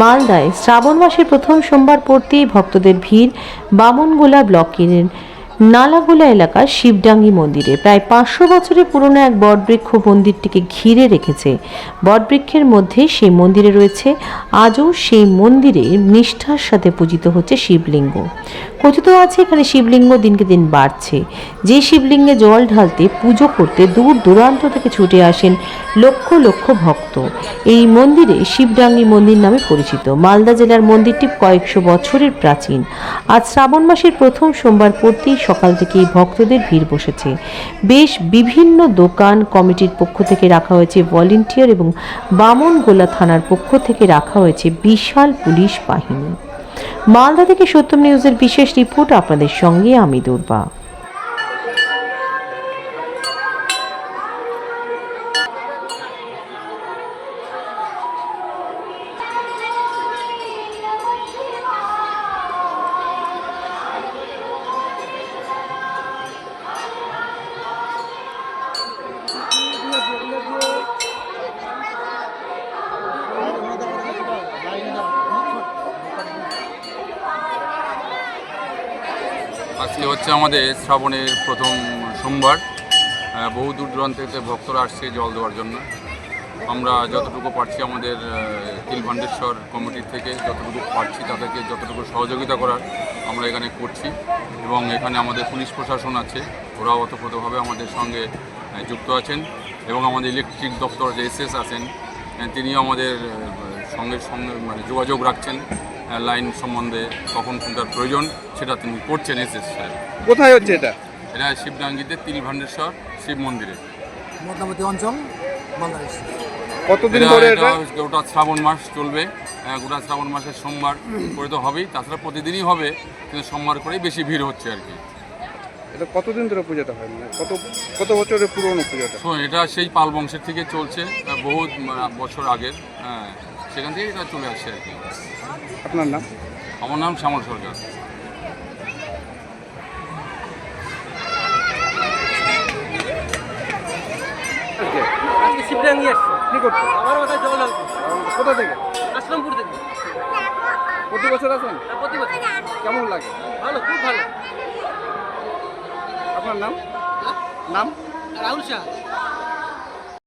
মালদায় শ্রাবণ মাসের প্রথম সোমবার পড়তেই ভক্তদের ভিড় বামনগোলা ব্লকের নালাগোলা এলাকার শিবডাঙ্গি মন্দিরে। প্রায় পাঁচশো বছরের পুরনো এক বটবৃক্ষ মন্দিরটিকে ঘিরে রেখেছে। বটবৃক্ষের মধ্যে সেই মন্দিরে রয়েছে। আজও সেই মন্দিরে নিষ্ঠার সাথে পূজিত হচ্ছে শিবলিঙ্গ। কথিত আছে, এখানে শিবলিঙ্গ দিনকে দিন বাড়ছে। যে শিবলিঙ্গে জল ঢালতে পুজো করতে দূর দূরান্ত থেকে ছুটে আসেন লক্ষ লক্ষ ভক্ত। এই মন্দিরে শিবডাঙ্গি মন্দির নামে পরিচিত। মালদা জেলার মন্দিরটি কয়েকশো বছরের প্রাচীন। আজ শ্রাবণ মাসের প্রথম সোমবার পড়তেই সকাল থেকেই ভক্তদের ভিড় বসেছে। বেশ বিভিন্ন দোকান, কমিটির পক্ষ থেকে রাখা হয়েছে ভলেন্টিয়ার এবং বামনগোলা থানার পক্ষ থেকে রাখা হয়েছে বিশাল পুলিশ বাহিনী। মালদা থেকে সত্যম নিউজের বিশেষ রিপোর্ট আপনাদের সঙ্গে আমি দুর্বা। আজকে হচ্ছে আমাদের শ্রাবণের প্রথম সোমবার। বহু দূর দূরান্ত থেকে ভক্তরা আসছে জল দেওয়ার জন্য। আমরা যতটুকু পারছি আমাদের আহ, তিলভান্ডেশ্বর কমিটির থেকে যতটুকু পারছি তাদেরকে যতটুকু সহযোগিতা করার আমরা এখানে করছি। এবং এখানে আমাদের পুলিশ প্রশাসন আছে ওরাও ওতপ্রোতভাবে আমাদের সঙ্গে যুক্ত আছেন। এবং আমাদের ইলেকট্রিক দপ্তর যে এসএস আছেন তিনিও আমাদের সঙ্গে সঙ্গে মানে যোগাযোগ রাখছেন লাইন সম্বন্ধে কখন কোনটার প্রয়োজন সেটা তিনি করছেন এসএস সাহেব। কোথায় হচ্ছে এটা? এটা শিবডাঙ্গিতে তিল তিলভান্ডেশ্বর শিব মন্দিরে। মধ্যবর্তী অঞ্চল বাংলাদেশ। কতদিন ধরে এটা এটা? গোটা শ্রাবণ মাস চলবে গোটা শ্রাবণ মাসের সোমবার করে তো হবেই তাছাড়া প্রতিদিনই হবে কিন্তু সোমবার করেই বেশি ভিড় হচ্ছে আর কি। এটা কতদিন ধরে পূজাটা হয়? মানে কত কত বছরের পুরনো পূজাটা? এটা সেই পাল বংশের থেকে চলছে মানে, বছর আগের হ্যাঁ। সেখান থেকে এটা চলে আসছে আর কি। আপনার নাম? আমার নাম শ্যামল সরকার। আজকে আজকে শিবরাঙ্গি আসছে। কি করতে? আমার মাথায় জল অল্প কোথা থেকে? আসলামপুর থেকে। প্রতি বছর আছেন প্রতি বছর। কেমন লাগে? ভালো খুব ভালো। আপনার নাম? নাম? রাহুল শাহ।